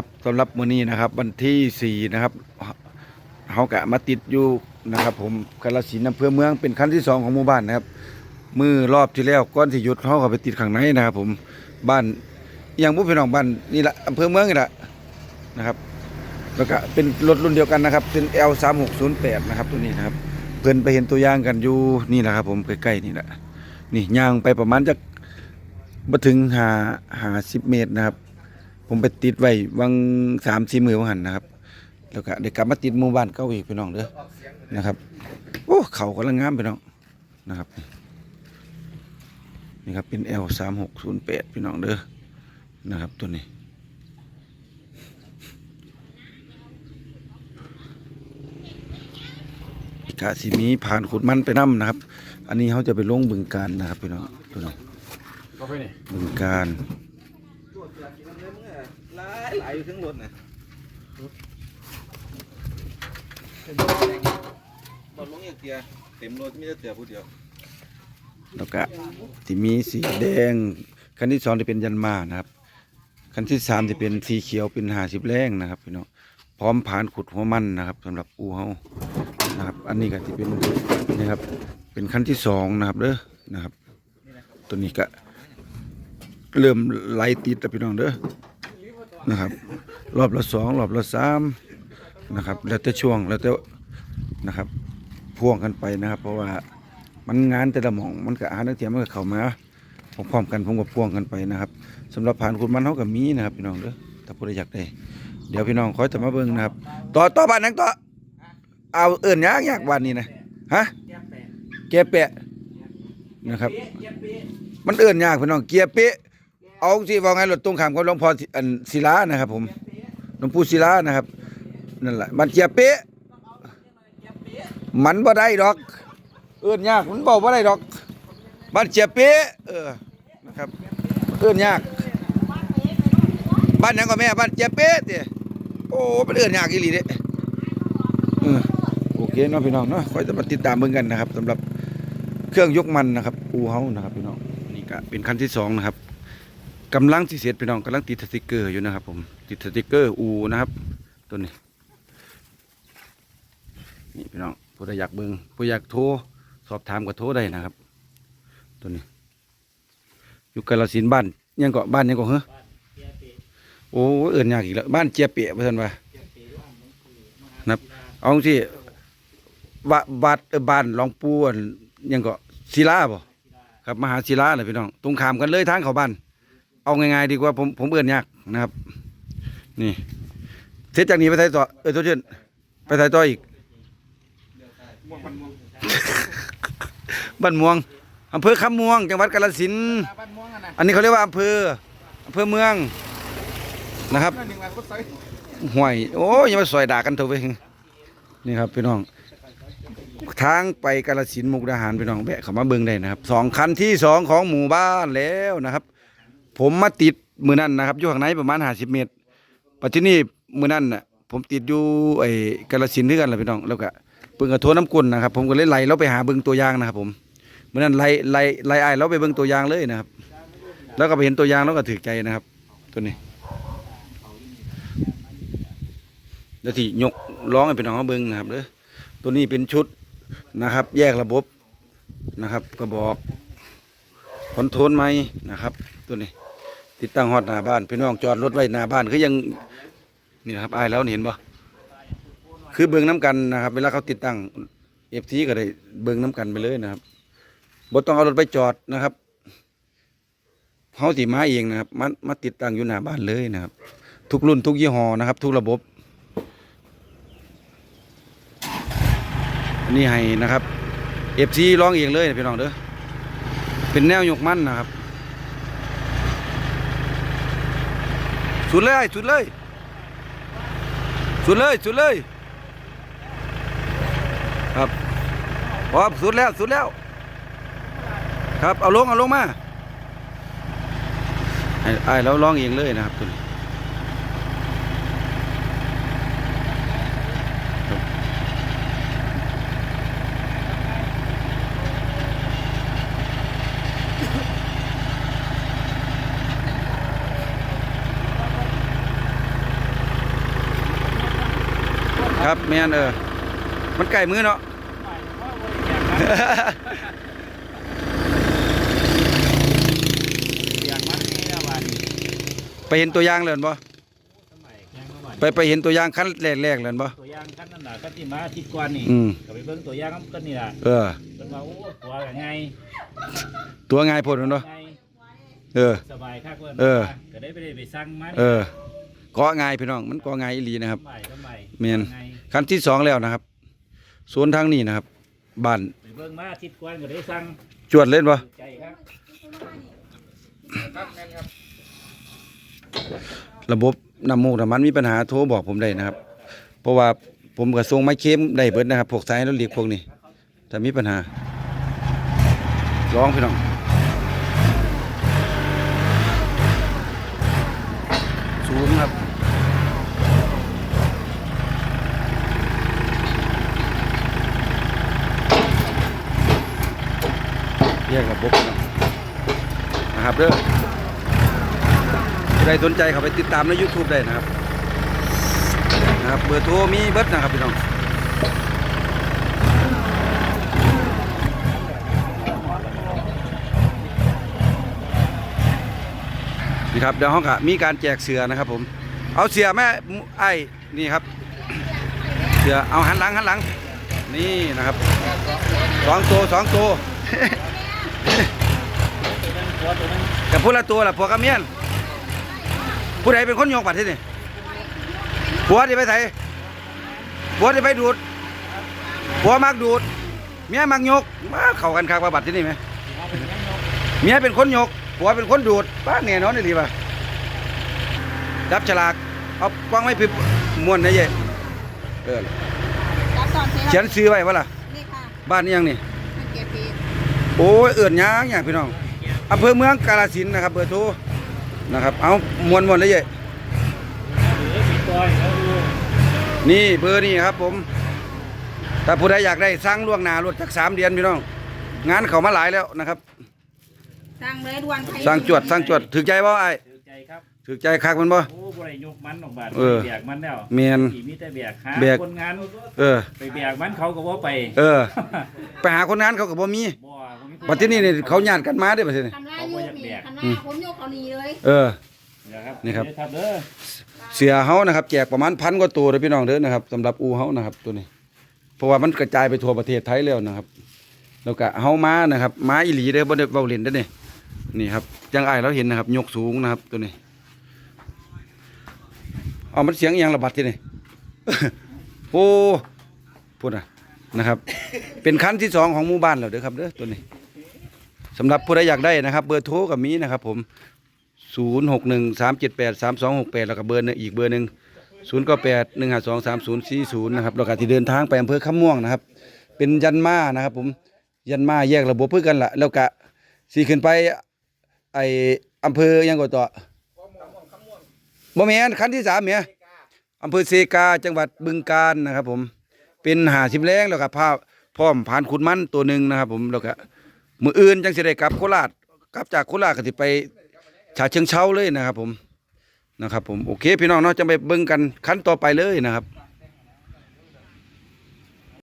ครับสำหรับมื้อนี้นะครับ วันที่สี่นะครับเฮากะมาติดอยู่นะครับ ผมกาฬสินอำเภอเมืองเป็นขั้นที่สองของหมู่บ้านนะครับมือรอบที่แล้วก้อนที่หยุดเขาก็ไปติดข้างในนะครับ ผมบ้านอหยังบุพี่น้องบ้านนี่แหละอำเภอเมืองนี่แหละนะครับแล้วก็เป็นรถรุ่นเดียวกันนะครับ เป็น L 3 6 0 8นะครับ ตัวนี้นะครับ เพิ่นไปเห็นตัวอย่างกันอยู่นี่แหละครับ ผมใกล้ๆนี่แหละนี่ยางไปประมาณจะมาถึงหาหาสิบเมตรนะครับ ผมไปติดไว้วังสามสี่มือวังหันนะครับ แล้วก็ได้กลับมาติดหมู่บ้านเก่าอีกพี่น้องเด้อนะครับโอ้เขากำลังงามพี่น้องนะครับนี่ครับเป็น L สามหกศูนย์แปดพี่น้องเด้อนะครับตัวนี้กะสิมีผ่านขุดมันไปน้ำนะครับ อันนี้เขาจะไปลงบึงการนะครับพี่น้องตัวนี้ก็ไปนี่บึงการ หลายหลอยู่ทั้งรถนะบอลลงอย่างเดียวเต็มรถมีแต่เสือผู้เดียวแล้วก็ที่มีสีแดง คันที่สองจะเป็นยันมานะครับ คันที่สามจะเป็นสีเขียวเป็นหาสิบแรงนะครับพี่น้องพร้อมผ่านขุดหัวมันนะครับสำหรับอูเฮานะครับ อันนี้ก็จะเป็นนี่ครับ เป็นคันที่สองนะครับเด้อนะครับ ตัวนี้ก็เริ่มไล่ติดแล้วพี่น้องเด้อ นะครับ รอบละสองรอบละสามนะครับ แล้วแต่ช่วงแล้วแต่นะครับพ่วงกันไปนะครับ เพราะว่ามันงานแต่ละหม่องมันก็อานักเทียมมันก็เข้ามาพร้อมกันผมก็พ่วงกันไปนะครับสำหรับผ่านคุณมันเขาก็มีนะครับพี่น้องเด้อถ้าผู้ใดอยากได้เดี๋ยวพี่น้องคอยจะมาเบิ่งนะครับ ต่อต่อบ้านนังต่อเอาเอิ่นยากยากบ้านนี้นะฮะแกะแปะนะครับ มันเอิ่นยากพี่น้องเกียร์เปะ เอาสิว่าไงรถตรงขามกับหลวงพ่ออันศิลานะครับ ผมหลวงปู่ศิลานะครับนั่นแหละมันเกียเป๊ะมันบ่ได้ดอก เอื้อนยากมันบอกว่าได้ดอกบ้านเจียเป๊ะเออนะครับเอื้อนยาก บ้านหยังก็แม่บ้านเจียเป๊ะเด้โอ้เป็นเอื้อนยากอีหลีเด้โอเคเนาะพี่น้องเนาะคอยจะมาติดตามเบิ่งกันนะครับสำหรับเครื่องยกมันนะครับอูเฮานะครับพี่น้องนี่ก็เป็นขั้นที่สองนะครับ กำลังสิเสร็จพี่น้องกำลังติดสติกเกอร์อยู่นะครับ ผมติดสติกเกอร์อูนะครับ ตัวนี้ นี่พี่น้องผู้ใดอยากเบิ่งผู้อยากโทรสอบถามก็โทรได้นะครับ ตัวนี้ อยู่กาลสินบ้านยังเกาะบ้านยังเกาะเหรอโอ้เอื่นยากอีกแล้วบ้านเจียเปียเพื่อนว่านะครับ เอาที่ว่าบาดบ้านหลวงปูนยังเกาะศิลาบ่ครับมหาศิลาเลยพี่น้องตรงขามกันเลยทางเขาบ้าน เอาง่ายๆดีกว่าผมผมเอื่นยากนะครับ นี่เสร็จจากนี้ไปไทยต่อเออทุกท่านไปไทยต่ออีกบ้านม่วงอำเภอคำม่วง จังหวัดกาฬสินธุ์อันนี้เขาเรียกว่าอำเภออำเภอเมืองนะครับห่วยโอ้ยยังมาซอยด่ากันเถอะเว้ยนี่ครับพี่น้องทางไปกาฬสินธุ์มุกดาหารพี่น้องแวะเข้ามาเบิ่งได้นะครับสองคันที่สองของหมู่บ้านแล้วนะครับ ผมมาติดมือนั่นนะครับอยู่ข้างในประมาณห้าสิบเมตรปัจจุบันนี้มือนั่นน่ะผมติดอยู่ไอ้กาฬสินด้วยกันแหละพี่น้องแล้วก็เพิ่งกระโทษน้ำกุลนะครับ ผมก็เลยไล่เราไปหาเบิ่งตัวอย่างนะครับผมเมื่อนั้นไล่ไล่ไล่ไอ้เราไปเบิ่งตัวอย่างเลยนะครับ แล้วก็ไปเห็นตัวอย่างแล้วก็ถือใจนะครับ ตัวนี้ แล้วที่ยกร้องให้พี่น้องเขาเบิ่งนะครับเด้อตัวนี้เป็นชุดนะครับ แยกระบบนะครับกระบอกคอนโทรลไหมนะครับ ตัวนี้ ติดตั้งฮอดหน้าบ้านพี่น้องจอดรถไว้หน้าบ้านคือยังนี่นะครับอายแล้วเห็นบ่คือเบิ่งน้ำกันนะครับ เวลาเขาติดตั้งเอฟซีก็ได้เบิ่งน้ำกันไปเลยนะครับบ่ต้องเอารถไปจอดนะครับเขาสิมาเองนะครับมามาติดตั้งอยู่หน้าบ้านเลยนะครับ ทุกรุ่นทุกยี่ห้อนะครับ ทุกระบบอันนี้ให้นะครับเอฟซีร้องเองเลยนะพี่น้องเด้อเป็นแนวยกมั่นนะครับ สุดเลยสุดเลยสุดเลยสุดเลยครับพอสุดแล้วสุดแล้ว ครับเอาลงเอาลงมาไอ้เราลองเองเลยนะครับตัวนี้ ครับแม่นเออ มันใกล้มือเนาะอยากมันนี่นะวันไปเห็นตัวอย่างเลยบ่สมัยแข่งเข้ามาไปไปเห็นตัวอย่างขั้นแรกๆเลยบ่ ตัวอย่างขั้นนั้นน่ะขั้นที่มาที่กวนนี่อืม ก็ไปเบิ่งตัวอย่างกันนี่ล่ะเออเป็นว่าโอ้ตัวก็ไงตัวง่ายโพดแม่นบ่ไงเออ สบายคักเพิ่นเออ ก็ได้ไปได้ไปสั่งมาเออ เกาะง่ายพี่น้องมันเกาะง่ายอีหลีนะครับสมัยสมัยแม่นไงขั้นที่สองแล้วนะครับสวนทางนี้นะครับบ้านไปเบิ่งมาที่กวนก็ได้สั่งจวดเล่นบ่ใจครับระบบน้ำมูกน้ำมันมีปัญหาโทรบอกผมได้นะครับ เพราะว่าผมก็ส่งไม้เค็มได้เบิดนะครับพวกสายแล้วเลียกพวกนี้ถ้ามีปัญหาร้องพี่น้องสูงครับแยกระบบพี่น้องนะครับเด้อใครสนใจเขาไปติดตามใน YouTube ได้นะครับนะครับเบอร์โทรมีเบิดนะครับพี่น้องนี่ครับเดี๋ยวห้องกะมีการแจกเสือนะครับผม เอาเสือแม่ไอ้นี่ครับ เสือเอาหันหลังหันหลัง นี่นะครับสองตัวสองตัว ตัวนึงตัวตัวนึงกับพูดละตัวละผัวกับเมียนผู้ใดเป็นคนโยกบัตรที่นี่ผัวที่ไปใส่ผัวที่ไปดูดผัวมักดูด เมียมักโยกมาเข้ากันคักว่าบัตรที่นี่ไหมเอาเป็นยังยกเมียเป็นคนโยกผัวเป็นคนดูดป้าเนี่ยนอนได้ดีป่ะจับฉลากเอากว้างไม่พิบม้วนนะเย่เออรับตอนเขียนซื้อไว้วะล่ะนี่ค่ะบ้านนี้ยังนี่มันเก็บปี โอ้ยเอื่นยางอย่างพี่น้องอำเภอเมืองกาฬสินธุ์นะครับเบอร์โทรนะครับ เอามวนมวนเลยเย่หรือมีตัวให้เขาดูนี่เบอร์นี่ครับ ผมถ้าผู้ใดอยากได้สร้างล่วงหน้ารถจักสามเดือนพี่น้อง งานเขามาหลายแล้วนะครับสร้างเลยด่วนใครสร้างจวดสร้างจวดถือใจบ่ไอ้ถือใจครับถือใจคักมันบ่โอ้บ่ได้ยกมันออกบาดเออไปแบกมันแล้วเมียนขี่มีแต่แบกหาแบกคนงานเออไปแบกมันเขาก็บ่ไป เออ ไปหาคนงานเขาก็บ่มีบ่ ผมมีปัจจุบันนี้นี่เขาญาติกันมาเด้อปัจจุบันนี้ทำลายยูกนี่ทำลายผมยกเอาหนีเลยเออนะครับนี่ครับเดี๋ยวครับ เด้อเสือเฮานะครับแจกประมาณพันกว่าตัวเด้อพี่น้องเด้อนะครับสำหรับอูเฮานะครับตัวนี้ เพราะว่ามันกระจายไปทั่วประเทศไทยแล้วนะครับ แล้วก็เฮามานะครับมาอีหลีเด้อบ่ได้เว้าเล่นเด้อนี่นี่ครับจังอ้ายเราเห็นนะครับ ยกสูงนะครับตัวนี้เอามันเสียงอีหยังระบัดที่นี่ โอ้พูดนะนะครับ เป็นคันที่สองของหมู่บ้านแล้วเด้อครับเด้อตัวนี้ สำหรับผู้ใดอยากได้นะครับ เบอร์โทรกับมีนะครับ ผมศูนย์หกหนึ่งสามเจ็ดแปดสามสองหกแปดแล้วก็เบอร์หนึงอีกเบอร์หนึ่งศูนย์ก็แปดหนึ่งห้าสองสามศูนย์สี่ศูนย์นะครับแล้วก็ที่เดินทางไปอำเภอคำม่วงนะครับ เป็นยันมานะครับ ผมยันมาแยกระบบเพื่อกันละแล้วก็สีขึ้นไปไออำเภอยังก็ต่อบ่แม่นขั้นที่สามเมียอำเภอเซกาจังหวัดบึงกาฬนะครับ ผมเป็นหาสิบแรงแล้วก็พาพร้อมผ่านขุนมันตัวหนึ่งนะครับ ผมแล้วก็ มืออื่นจังสิได้กลับโคราชกลับจากโคราชก็สิไปฉาเชิงเช้าเลยนะครับ ผมนะครับ ผมโอเค พี่น้องเนาะจะไปเบิ่งกันขั้นต่อไปเลยนะครับ